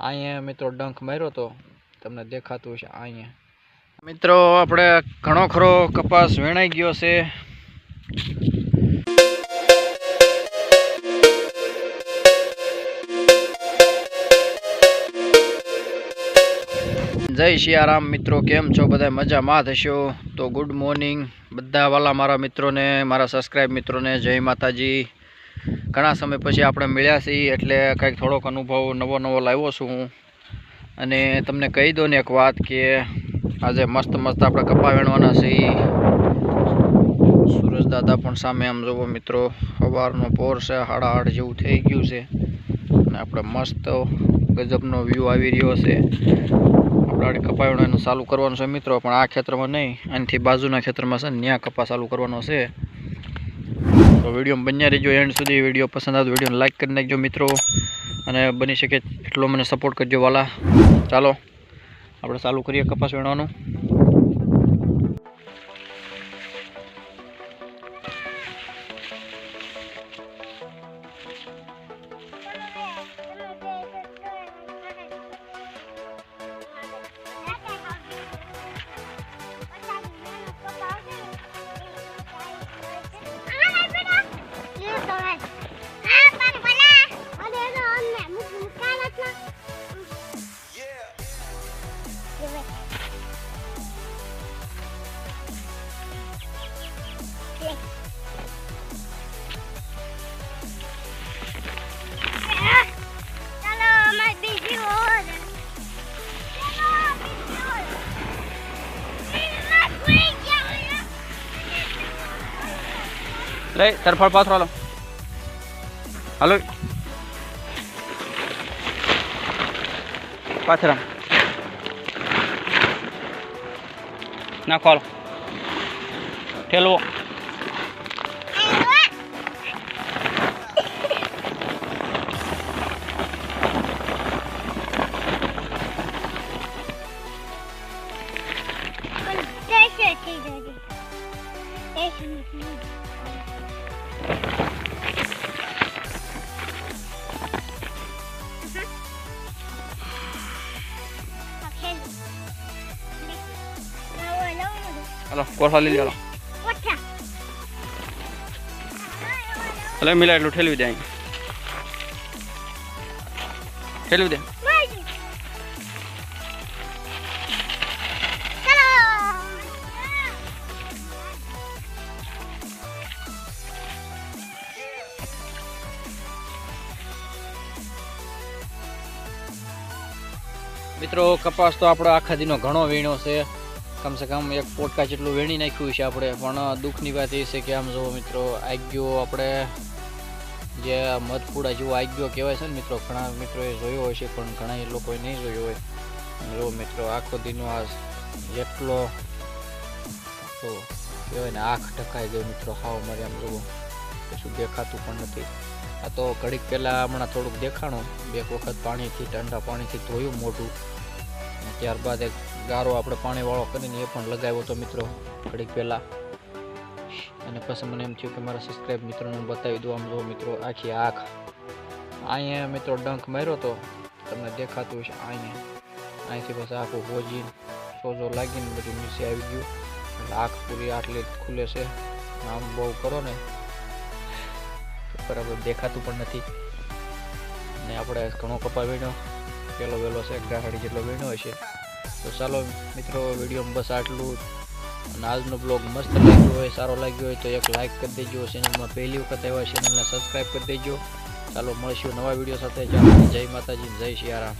અહીંયા મિત્રો ડંખ માર્યો તો તમને દેખાતું હશે અહીંયા. મિત્રો, આપણે ઘણો ખરો કપાસ વેણાઈ ગયો છે. જય સિયારામ મિત્રો, કેમ છો? બધા મજામાં થશો તો ગુડ મોર્નિંગ બધા વાલા મારા મિત્રોને, મારા સબસ્ક્રાઈબ મિત્રોને, જય માતાજી. ઘણા સમય પછી આપણે મળ્યા છીએ એટલે કંઈક થોડોક અનુભવ નવો નવો લાવ્યો છું હું. અને તમને કહી દઉં ને એક વાત કે આજે મસ્ત મસ્ત આપણે કપા વેણવાના છીએ. સુરજ દાદા પણ સામે આમ જુઓ મિત્રો સવારનો પોર છે આઠ જેવું થઈ ગયું છે. અને આપણે મસ્ત ગજબનો વ્યૂ આવી રહ્યો છે. આપણે કપા વેણવાનું ચાલુ કરવાનું છે મિત્રો, પણ આ ખેતરમાં નહીં. આનાથી બાજુના ખેતરમાં છે ને, ત્યાં કપા ચાલુ કરવાનો છે. તો વીડિયો બન્યા રહેજો એન્ડ સુધી. વીડિયો પસંદ આવે વિડીયોને લાઈક કરી નાખજો મિત્રો. અને બની શકે એટલો મને સપોર્ટ કરજો વાલા. ચાલો, આપણે ચાલુ કરીએ કપાસ વીણવાનું. લઈ તરફળ પાથરો હાલો. હાલો. પાથરા. નાખો હાલો. ઠેલવો. હાલો કોઠા લઈ લો હાલો મિલા એટલું ઠેલવી દે અહીં ઠેલવી દે મિત્રો, કપાસ તો આપણો આખા દીનો ઘણો વીણો છે. કમસે કમ એક પોટકા જેટલું વીણી નાખ્યું છે આપણે. પણ દુઃખની વાત એ છે કે આમ જુઓ મિત્રો, આગિયો આપણે જે મધપુડા જેવો આગિયો કહેવાય છે ને મિત્રો, ઘણા મિત્રોએ જોયો હોય છે, પણ ઘણા એ લોકોએ નહીં જોયો હોય. જો મિત્રો, આખો દીનો આ એટલો કહેવાય ને આંખ ઢકાઈ ગયો મિત્રો, હાવ મારે આમ જુઓ કશું દેખાતું પણ નથી. આ તો ઘડીક પહેલાં હમણાં થોડુંક દેખાણું. બે વખત પાણીથી, ઠંડા પાણીથી ધોયું મોઢું. ત્યારબાદ એક ગારો આપણે પાણીવાળો કરીને એ પણ લગાવ્યો હતો મિત્રો, ઘડીક પહેલાં. અને પછી મને એમ થયું કે મારા સબસ્ક્રાઈબ મિત્રોને બતાવી દઉં. આમ જો મિત્રો, આખી આંખ. અહીંયા મિત્રો ડંખ માર્યો તો તમને દેખાતું હશે અહીંયા અહીંથી પછી આખું ભોજીને સોજો લાગીને બધું નીચે આવી ગયું. આંખ પૂરી આટલી ખુલે છે. આમ બહુ કરો ને. પર હવે દેખાતું પણ નથી. ને આપણે ઘણો કપા વીણ્યો. પહેલો વહેલો છે ગ્રાહડી જેટલો વીણ્યો હશે. તો ચાલો મિત્રો વીડિયો બસ આટલું અને આજનો બ્લોગ મસ્ત લાગ્યો હોય, સારો લાગ્યો હોય તો એક લાઇક કરી દેજો. ચેનલમાં પહેલી વખત આવ્યા ચેનલને સબસ્ક્રાઈબ કરી દેજો. ચાલો મળીશું નવા વીડિયો સાથે. જય માતાજી, જય શિયારામ.